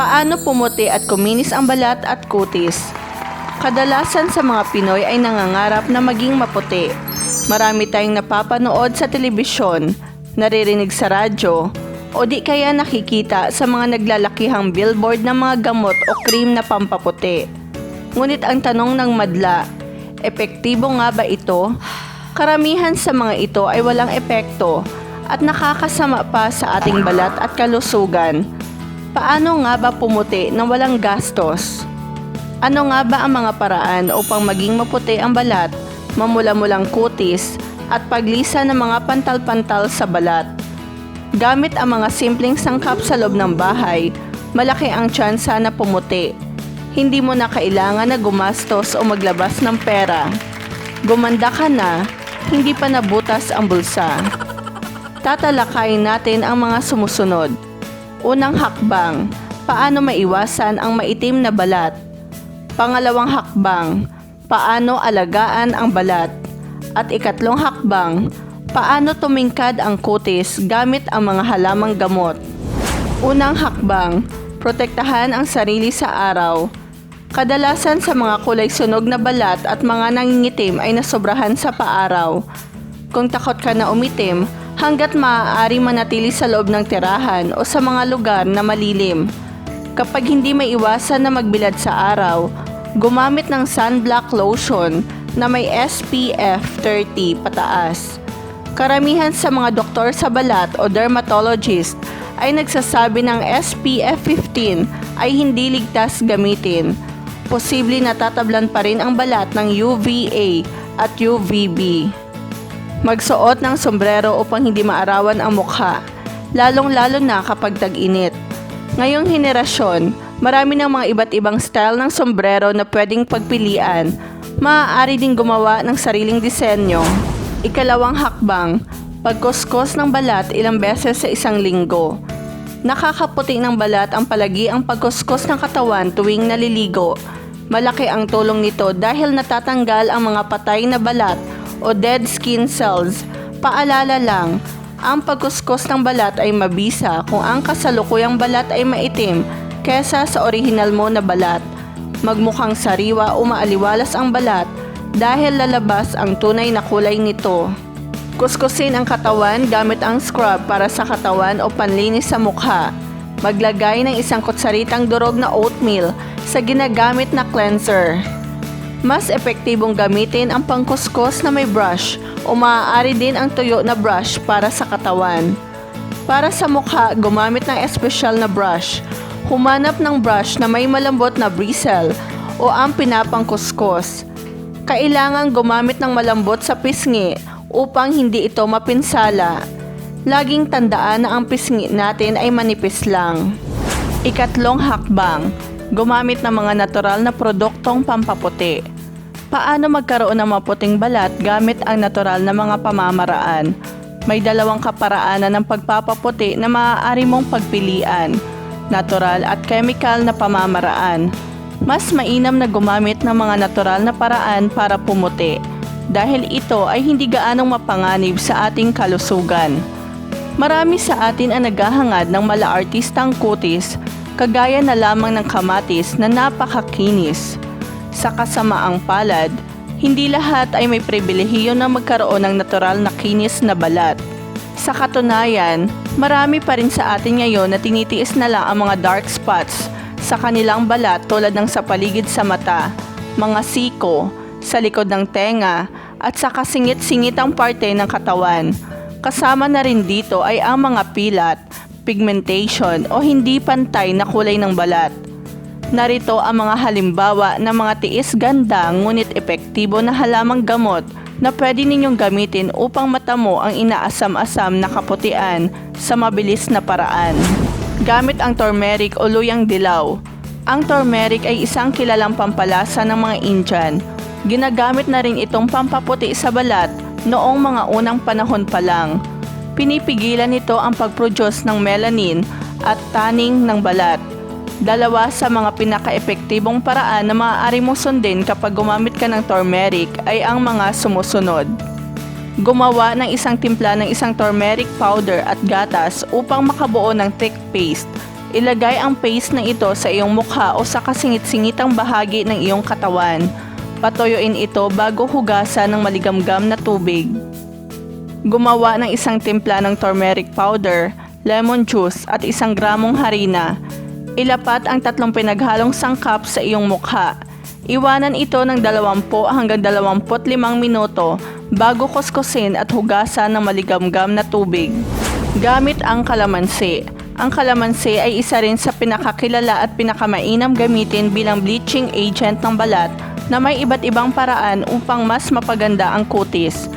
Paano pumuti at kuminis ang balat at kutis? Kadalasan sa mga Pinoy ay nangangarap na maging maputi. Marami tayong napapanood sa telebisyon, naririnig sa radyo, o di kaya nakikita sa mga naglalakihang billboard ng mga gamot o cream na pampaputi. Ngunit ang tanong ng madla, epektibo nga ba ito? Karamihan sa mga ito ay walang epekto at nakakasama pa sa ating balat at kalusugan. Paano nga ba pumuti nang walang gastos? Ano nga ba ang mga paraan upang maging maputi ang balat, mamula-mulang kutis, at paglisa ng mga pantal-pantal sa balat? Gamit ang mga simpleng sangkap sa loob ng bahay, malaki ang tsansa na pumuti. Hindi mo na kailangan na gumastos o maglabas ng pera. Gumanda ka na, hindi pa nabutas ang bulsa. Tatalakayin natin ang mga sumusunod. Unang hakbang, paano maiwasan ang maitim na balat? Pangalawang hakbang, paano alagaan ang balat? At ikatlong hakbang, paano tumingkad ang kutis gamit ang mga halamang gamot? Unang hakbang, protektahan ang sarili sa araw. Kadalasan sa mga kulay sunog na balat at mga nangingitim ay nasobrahan sa paaraw. Kung takot ka na umitim, hanggat maaari manatili sa loob ng tirahan o sa mga lugar na malilim. Kapag hindi may iwasan na magbilad sa araw, gumamit ng sunblock lotion na may SPF 30 pataas. Karamihan sa mga doktor sa balat o dermatologist ay nagsasabi ng SPF 15 ay hindi ligtas gamitin. Posible natatablan pa rin ang balat ng UVA at UVB. Magsuot ng sombrero upang hindi maarawan ang mukha, lalong-lalo na kapag tag-init. Ngayong henerasyon, marami ng mga iba't ibang style ng sombrero na pwedeng pagpilian. Maaari ding gumawa ng sariling disenyo. Ikalawang hakbang, pagkuskos ng balat ilang beses sa isang linggo. Nakakaputi ng balat ang palagi ang pagkuskos ng katawan tuwing naliligo. Malaki ang tulong nito dahil natatanggal ang mga patay na balat o dead skin cells. Paalala lang, ang pagkuskos ng balat ay mabisa kung ang kasalukuyang balat ay maitim kesa sa orihinal mo na balat. Magmukhang sariwa o maaliwalas ang balat dahil lalabas ang tunay na kulay nito. Kuskusin ang katawan gamit ang scrub para sa katawan o panlinis sa mukha. Maglagay ng isang kutsaritang durog na oatmeal sa ginagamit na cleanser. Mas epektibong gamitin ang pangkuskus na may brush o maaari din ang tuyo na brush para sa katawan. Para sa mukha, gumamit ng espesyal na brush. Humanap ng brush na may malambot na bristle o ang pinapangkuskus. Kailangan gumamit ng malambot sa pisngi upang hindi ito mapinsala. Laging tandaan na ang pisngi natin ay manipis lang. Ikatlong hakbang, gumamit ng mga natural na produktong pampaputi. Paano magkaroon ng maputing balat gamit ang natural na mga pamamaraan? May dalawang kaparaanan ng pagpapaputi na maaari mong pagpilian, natural at chemical na pamamaraan. Mas mainam na gumamit ng mga natural na paraan para pumuti dahil ito ay hindi gaanong mapanganib sa ating kalusugan. Marami sa atin ang naghahangad ng malaartistang kutis kagaya na lamang ng kamatis na napakakinis. Sa kasamaang palad, hindi lahat ay may pribilehiyo na magkaroon ng natural na kinis na balat. Sa katunayan, marami pa rin sa atin ngayon na tinitiis na lang ang mga dark spots sa kanilang balat tulad ng sa paligid sa mata, mga siko, sa likod ng tenga, at sa kasingit-singitang parte ng katawan. Kasama na rin dito ay ang mga pilat, pigmentation o hindi pantay na kulay ng balat. Narito ang mga halimbawa ng mga tiis ganda ngunit epektibo na halamang gamot na pwede ninyong gamitin upang matamo ang inaasam-asam na kaputian sa mabilis na paraan. Gamit ang turmeric o luyang dilaw. Ang turmeric ay isang kilalang pampalasa ng mga Indian. Ginagamit na rin itong pampaputi sa balat noong mga unang panahon pa lang. Pinipigilan nito ang pag-produce ng melanin at tanning ng balat. Dalawa sa mga pinaka-epektibong paraan na maaari mong sundin kapag gumamit ka ng turmeric ay ang mga sumusunod. Gumawa ng isang timpla ng isang turmeric powder at gatas upang makabuo ng thick paste. Ilagay ang paste na ito sa iyong mukha o sa kasingit-singitang bahagi ng iyong katawan. Patuyuin ito bago hugasan ng maligamgam na tubig. Gumawa ng isang timpla ng turmeric powder, lemon juice at isang gramong harina. Ilapat ang tatlong pinaghalong sangkap sa iyong mukha. Iwanan ito ng 20 hanggang 25 minuto bago kuskusin at hugasan ng maligamgam na tubig. Gamit ang kalamansi. Ang kalamansi ay isa rin sa pinakakilala at pinakamainam gamitin bilang bleaching agent ng balat na may iba't ibang paraan upang mas mapaganda ang kutis.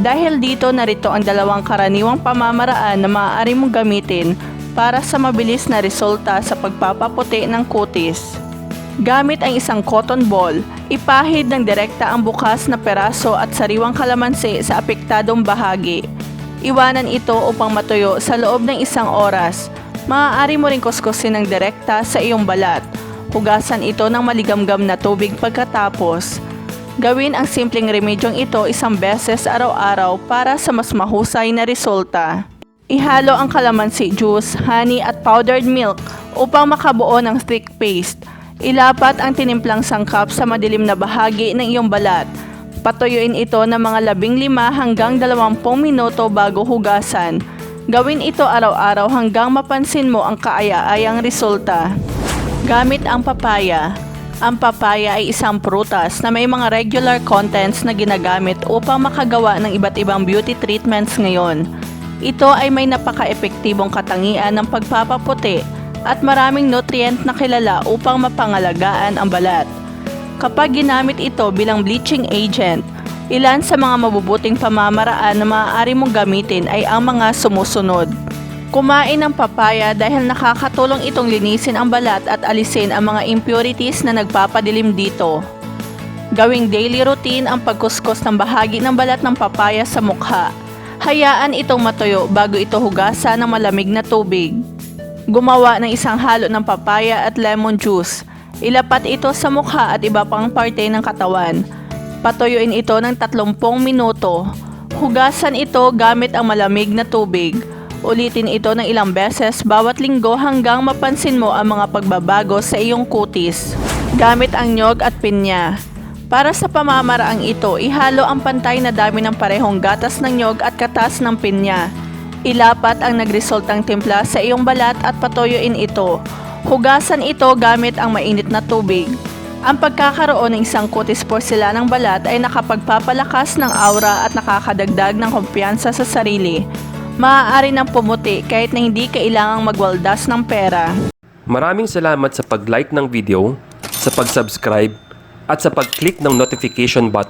Dahil dito narito ang dalawang karaniwang pamamaraan na maaari mong gamitin para sa mabilis na resulta sa pagpapaputi ng kutis. Gamit ang isang cotton ball, ipahid ng direkta ang bukas na peraso at sariwang kalamansi sa apektadong bahagi. Iwanan ito upang matuyo sa loob ng isang oras. Maaari mo rin kuskusin ng direkta sa iyong balat. Hugasan ito ng maligamgam na tubig pagkatapos. Gawin ang simpleng remedyong ito isang beses araw-araw para sa mas mahusay na resulta. Ihalo ang kalamansi juice, honey at powdered milk upang makabuo ng thick paste. Ilapat ang tinimplang sangkap sa madilim na bahagi ng iyong balat. Patuyuin ito ng mga labing lima hanggang dalawampung minuto bago hugasan. Gawin ito araw-araw hanggang mapansin mo ang kaaya-ayang resulta. Gamit ang papaya. Ang papaya ay isang prutas na may mga regular contents na ginagamit upang makagawa ng iba't ibang beauty treatments ngayon. Ito ay may napaka-epektibong katangian ng pagpapaputi at maraming nutrient na kilala upang mapangalagaan ang balat. Kapag ginamit ito bilang bleaching agent, ilan sa mga mabubuting pamamaraan na maaari mong gamitin ay ang mga sumusunod. Kumain ng papaya dahil nakakatulong itong linisin ang balat at alisin ang mga impurities na nagpapadilim dito. Gawing daily routine ang pagkuskus ng bahagi ng balat ng papaya sa mukha. Hayaan itong matuyo bago ito hugasan ng malamig na tubig. Gumawa ng isang halo ng papaya at lemon juice. Ilapat ito sa mukha at iba pang parte ng katawan. Patuyuin ito ng 30 minuto. Hugasan ito gamit ang malamig na tubig. Ulitin ito ng ilang beses bawat linggo hanggang mapansin mo ang mga pagbabago sa iyong kutis. Gamit ang nyog at pinya. Para sa pamamaraang ito, ihalo ang pantay na dami ng parehong gatas ng nyog at katas ng pinya. Ilapat ang nagresultang timpla sa iyong balat at patuyuin ito. Hugasan ito gamit ang mainit na tubig. Ang pagkakaroon ng isang kutis porselanang balat ay nakapagpapalakas ng aura at nakakadagdag ng kumpiyansa sa sarili. Maaari nang pumuti kahit na hindi kailangang magwaldas ng pera. Maraming salamat sa pag-like ng video, sa pag-subscribe, at sa pag-click ng notification button.